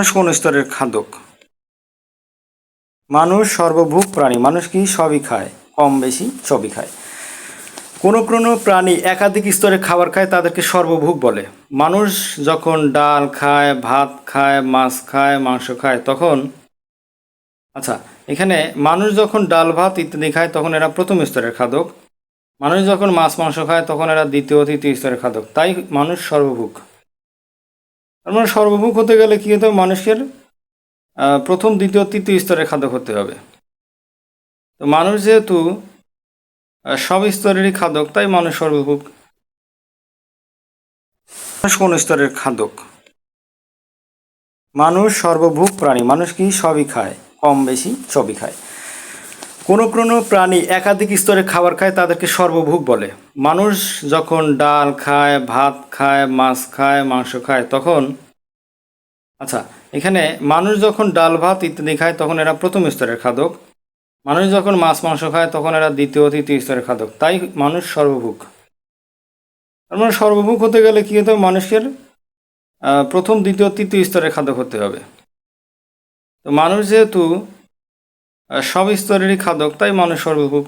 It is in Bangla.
মানুষ কোন স্তরের খাদক? মানুষ সর্বভূক প্রাণী, মানুষ কি সবই খায়? কম বেশি সবই খায়। কোনো কোনো প্রাণী একাধিক স্তরে খাবার খায়, তাদেরকে সর্বভূক বলে। মানুষ যখন ডাল খায়, ভাত খায়, মাছ খায়, মাংস খায়, তখন আচ্ছা এখানে মানুষ যখন ডাল, ভাত ইত্যাদি খায়, তখন এরা প্রথম স্তরের খাদক। মানুষ যখন মাছ, মাংস খায়, তখন এরা দ্বিতীয়, তৃতীয় স্তরের খাদক। তাই মানুষ সর্বভূক মানে সর্বভূক হতে গেলে কী হতে হবে? মানুষের প্রথম, দ্বিতীয়, তৃতীয় স্তরের খাদক হতে হবে। তো মানুষ যেহেতু সব স্তরেরই খাদক, তাই মানুষ সর্বভূক মানুষ কোন স্তরের খাদক? মানুষ সর্বভূক প্রাণী। মানুষ কি? সবই খায়। কম, বেশি, সবই খায়। কোনো কোনো প্রাণী একাধিক স্তরে খাবার খায় তাদেরকে সর্বভোগ বলে। মানুষ যখন ডাল খায়, ভাত খায়, মাছ খায়, মাংস খায়, তখন আচ্ছা এখানে মানুষ যখন ডাল, ভাত ইত্যাদি খায়, তখন এরা প্রথম স্তরের খাদক। মানুষ যখন মাছ, মাংস খায়, তখন এরা দ্বিতীয়, তৃতীয় স্তরের খাদক। তাই মানুষ সর্বভোগ। তার মানে সর্বভূক হতে গেলে কী হতে হবে? মানুষের প্রথম, দ্বিতীয়, তৃতীয় স্তরের খাদক হতে হবে। তো মানুষ যেহেতু সব স্তরেরই খাদক তাই মানুষ সর্বভূক